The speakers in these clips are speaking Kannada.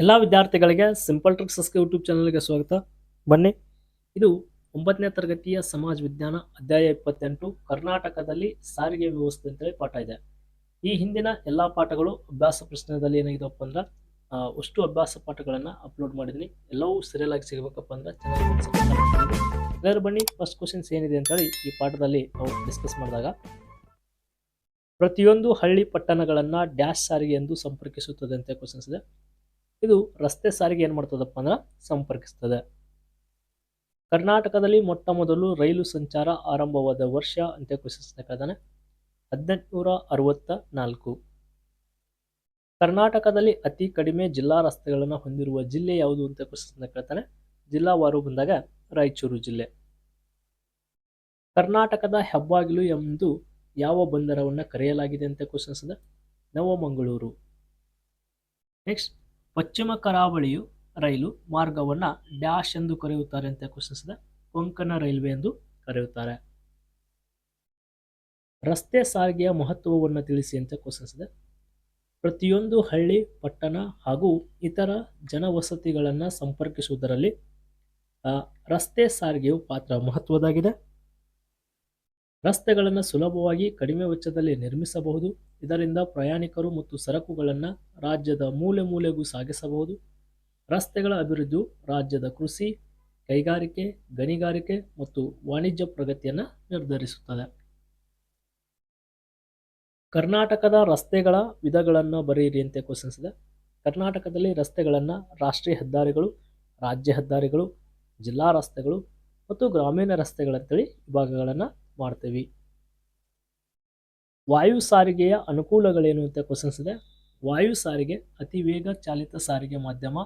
ಎಲ್ಲ ವಿದ್ಯಾರ್ಥಿಗಳಿಗೆ ಸಿಂಪಲ್ ಟ್ರಿಕ್ಸ್ ಸಸ್ಕೆ ಯೂಟ್ಯೂಬ್ ಚಾನಲ್ಗೆ ಸ್ವಾಗತ. ಬನ್ನಿ, ಇದು ಒಂಬತ್ತನೇ ತರಗತಿಯ ಸಮಾಜ ವಿಜ್ಞಾನ ಅಧ್ಯಾಯ ಇಪ್ಪತ್ತೆಂಟು, ಕರ್ನಾಟಕದಲ್ಲಿ ಸಾರಿಗೆ ವ್ಯವಸ್ಥೆ ಅಂತೇಳಿ ಪಾಠ ಇದೆ. ಈ ಹಿಂದಿನ ಎಲ್ಲ ಪಾಠಗಳು ಅಭ್ಯಾಸ ಪ್ರಶ್ನೆದಲ್ಲಿ ಏನಾಗಿದೆಪ್ಪ ಅಂದ್ರೆ ಅಷ್ಟು ಅಭ್ಯಾಸ ಪಾಠಗಳನ್ನು ಅಪ್ಲೋಡ್ ಮಾಡಿದ್ದೀನಿ ಎಲ್ಲವೂ ಸರಿಯಲ್ ಸಿಗಬೇಕಪ್ಪ ಅಂದ್ರೆ ಅದರ ಬನ್ನಿ ಫಸ್ಟ್ ಕ್ವಶನ್ಸ್ ಏನಿದೆ ಅಂತೇಳಿ ಈ ಪಾಠದಲ್ಲಿ ನಾವು ಡಿಸ್ಕಸ್ ಮಾಡಿದಾಗ. ಪ್ರತಿಯೊಂದು ಹಳ್ಳಿ ಪಟ್ಟಣಗಳನ್ನು ಡ್ಯಾಶ್ ಸಾರಿಗೆ ಎಂದು ಸಂಪರ್ಕಿಸುತ್ತದೆ ಅಂತ ಕ್ವಶನ್ಸ್ ಇದೆ. ಇದು ರಸ್ತೆ ಸಾರಿಗೆ ಏನು ಮಾಡ್ತದಪ್ಪ ಅಂದ್ರೆ ಸಂಪರ್ಕಿಸ್ತದೆ. ಕರ್ನಾಟಕದಲ್ಲಿ ಮೊಟ್ಟ ಮೊದಲು ರೈಲು ಸಂಚಾರ ಆರಂಭವಾದ ವರ್ಷ ಅಂತ ಕೇಳ್ತಾನೆ ಹದಿನೆಂಟುನೂರ ಅರವತ್ತ ನಾಲ್ಕು ಕರ್ನಾಟಕದಲ್ಲಿ ಅತಿ ಕಡಿಮೆ ಜಿಲ್ಲಾ ರಸ್ತೆಗಳನ್ನು ಹೊಂದಿರುವ ಜಿಲ್ಲೆ ಯಾವುದು ಅಂತ ಘೋಷಿಸ್ತಾ ಕೇಳ್ತಾನೆ ಜಿಲ್ಲಾವಾರು ಬಂದಾಗ ರಾಯಚೂರು ಜಿಲ್ಲೆ. ಕರ್ನಾಟಕದ ಹೆಬ್ಬಾಗಿಲು ಎಂದು ಯಾವ ಬಂದರವನ್ನು ಕರೆಯಲಾಗಿದೆ ಅಂತ ಕ್ವಶನ್ಸ್ ನವಮಂಗಳೂರು. ನೆಕ್ಸ್ಟ್ ಪಶ್ಚಿಮ ಕರಾವಳಿಯು ರೈಲು ಮಾರ್ಗವನ್ನು ಡ್ಯಾಶ್ ಎಂದು ಕರೆಯುತ್ತಾರೆ ಅಂತ ಕ್ವಶನ್ಸ್ ಇದೆ. ಕೊಂಕಣ ರೈಲ್ವೆ ಎಂದು ಕರೆಯುತ್ತಾರೆ. ರಸ್ತೆ ಸಾರಿಗೆಯ ಮಹತ್ವವನ್ನು ತಿಳಿಸಿ ಅಂತ ಕ್ವಶನ್ಸ್ ಇದೆ. ಪ್ರತಿಯೊಂದು ಹಳ್ಳಿ, ಪಟ್ಟಣ ಹಾಗೂ ಇತರ ಜನವಸತಿಗಳನ್ನು ಸಂಪರ್ಕಿಸುವುದರಲ್ಲಿ ರಸ್ತೆ ಸಾರಿಗೆಯು ಪಾತ್ರ ಮಹತ್ವದಾಗಿದೆ ರಸ್ತೆಗಳನ್ನು ಸುಲಭವಾಗಿ ಕಡಿಮೆ ವೆಚ್ಚದಲ್ಲಿ ನಿರ್ಮಿಸಬಹುದು. ಇದರಿಂದ ಪ್ರಯಾಣಿಕರು ಮತ್ತು ಸರಕುಗಳನ್ನು ರಾಜ್ಯದ ಮೂಲೆ ಮೂಲೆಗೂ ಸಾಗಿಸಬಹುದು. ರಸ್ತೆಗಳ ಅಭಿವೃದ್ಧಿಯು ರಾಜ್ಯದ ಕೃಷಿ, ಕೈಗಾರಿಕೆ, ಗಣಿಗಾರಿಕೆ ಮತ್ತು ವಾಣಿಜ್ಯ ಪ್ರಗತಿಯನ್ನು ನಿರ್ಧರಿಸುತ್ತದೆ. ಕರ್ನಾಟಕದ ರಸ್ತೆಗಳ ವಿಧಗಳನ್ನು ಬರೆಯಿರಿ ಅಂತ ಕ್ವಶನ್ಸ್ ಇದೆ. ಕರ್ನಾಟಕದಲ್ಲಿ ರಸ್ತೆಗಳನ್ನು ರಾಷ್ಟ್ರೀಯ ಹೆದ್ದಾರಿಗಳು, ರಾಜ್ಯ ಹೆದ್ದಾರಿಗಳು, ಜಿಲ್ಲಾ ರಸ್ತೆಗಳು ಮತ್ತು ಗ್ರಾಮೀಣ ರಸ್ತೆಗಳಂತೇಳಿ ವಿಭಾಗಗಳನ್ನು ಮಾಡ್ತೀವಿ. ವಾಯು ಸಾರಿಗೆಯ ಅನುಕೂಲಗಳೇನು ಅಂತ ಕ್ವಶನ್ಸ್ ಇದೆ. ವಾಯು ಸಾರಿಗೆ ಅತಿ ವೇಗ ಚಾಲಿತ ಸಾರಿಗೆ ಮಾಧ್ಯಮ.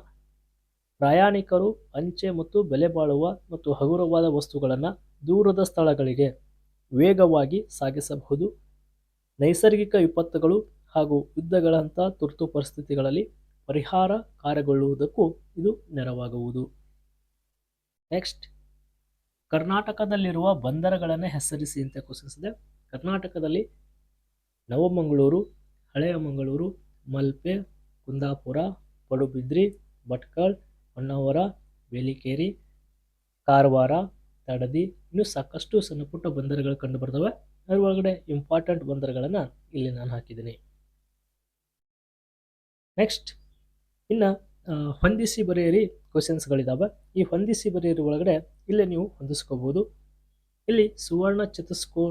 ಪ್ರಯಾಣಿಕರು ಅಂಚೆ ಮತ್ತು ಬೆಲೆ ಬಾಳುವ ಮತ್ತು ಹಗುರವಾದ ವಸ್ತುಗಳನ್ನು ದೂರದ ಸ್ಥಳಗಳಿಗೆ ವೇಗವಾಗಿ ಸಾಗಿಸಬಹುದು. ನೈಸರ್ಗಿಕ ವಿಪತ್ತುಗಳು ಹಾಗೂ ಯುದ್ಧಗಳಂಥ ತುರ್ತು ಪರಿಸ್ಥಿತಿಗಳಲ್ಲಿ ಪರಿಹಾರ ಕಾರ್ಯಗೊಳ್ಳುವುದಕ್ಕೂ ಇದು ನೆರವಾಗುವುದು. ನೆಕ್ಸ್ಟ್ ಕರ್ನಾಟಕದಲ್ಲಿರುವ ಬಂದರಗಳನ್ನು ಹೆಸರಿಸಿ ಅಂತ ಕ್ವಶನ್ಸ್ ಕರ್ನಾಟಕದಲ್ಲಿ ನವಮಂಗಳೂರು ಹಳೆಯ ಮಂಗಳೂರು ಮಲ್ಪೆ, ಕುಂದಾಪುರ ಪಡುಬಿದ್ರಿ ಭಟ್ಕಳ್, ಹೊನ್ನಾವರ, ಬೇಲಿಕೇರಿ, ಕಾರವಾರ, ತಡದಿ ಇನ್ನೂ ಸಾಕಷ್ಟು ಸಣ್ಣ ಪುಟ್ಟ ಬಂದರುಗಳು ಕಂಡು ಬರ್ತವೆ. ಅದರ ಒಳಗಡೆ ಇಂಪಾರ್ಟೆಂಟ್ ಬಂದರುಗಳನ್ನು ಇಲ್ಲಿ ನಾನು ಹಾಕಿದ್ದೀನಿ. ನೆಕ್ಸ್ಟ್ ಇನ್ನು ಹೊಂದಿಸಿ ಬರೆಯಿರಿ ಕ್ವಶನ್ಸ್ಗಳಿದ್ದಾವೆ ಈ ಹೊಂದಿಸಿ ಬರೆಯಿರಿ ಒಳಗಡೆ ಇಲ್ಲೇ ನೀವು ಹೊಂದಿಸ್ಕೋಬೋದು. ಇಲ್ಲಿ ಸುವರ್ಣ ಚತುಸ್ಕೋ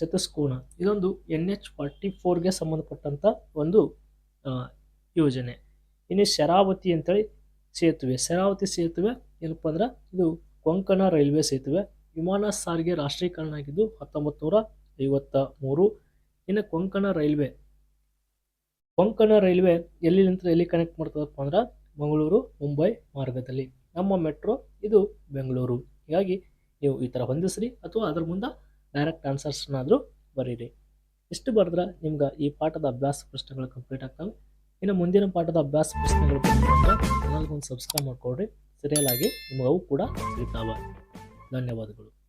ಚತುಸ್ಕೋಣ ಇದೊಂದು ಎನ್ ಎಚ್ ಫಾರ್ಟಿ ಫೋರ್ಗೆ ಸಂಬಂಧಪಟ್ಟಂಥ ಒಂದು ಯೋಜನೆ. ಇನ್ನು ಶರಾವತಿ ಅಂತೇಳಿ ಸೇತುವೆ. ಶರಾವತಿ ಸೇತುವೆ ಏನಪ್ಪ ಅಂದ್ರೆ ಇದು ಕೊಂಕಣ ರೈಲ್ವೆ ಸೇತುವೆ. ವಿಮಾನ ಸಾರಿಗೆ ರಾಷ್ಟ್ರೀಕರಣ ಆಗಿದ್ದು ಹತ್ತೊಂಬತ್ತು ನೂರ ಐವತ್ತ ಮೂರು ಇನ್ನು ಕೊಂಕಣ ರೈಲ್ವೆ. ಕೊಂಕಣ ರೈಲ್ವೆ ಎಲ್ಲಿಂದ ಎಲ್ಲಿ ಕನೆಕ್ಟ್ ಮಾಡ್ತದಪ್ಪ ಅಂದ್ರೆ ಮಂಗಳೂರು, ಮುಂಬೈ ಮಾರ್ಗದಲ್ಲಿ. ನಮ್ಮ ಮೆಟ್ರೋ ಇದು ಬೆಂಗಳೂರು. ಹೀಗಾಗಿ ನೀವು ಈ ಥರ ಹೊಂದಿಸ್ರಿ ಅಥವಾ ಅದ್ರ ಮುಂದೆ ಡೈರೆಕ್ಟ್ ಆನ್ಸರ್ಸ್ನಾದರೂ ಬರೀರಿ. ಇಷ್ಟು ಬರೆದ್ರೆ ನಿಮ್ಗೆ ಈ ಪಾಠದ ಅಭ್ಯಾಸ ಪ್ರಶ್ನೆಗಳು ಕಂಪ್ಲೀಟ್ ಆಗ್ತವೆ. ಇನ್ನು ಮುಂದಿನ ಪಾಠದ ಅಭ್ಯಾಸ ಪ್ರಶ್ನೆಗಳು ಚಾನಲ್ಗೊಂದು ಸಬ್ಸ್ಕ್ರೈಬ್ ಮಾಡಿಕೊಡ್ರಿ ಸರಿಯಲಾಗಿ ನಿಮಗವು ಕೂಡ ಸಿಗ್ತಾವೆ. ಧನ್ಯವಾದಗಳು.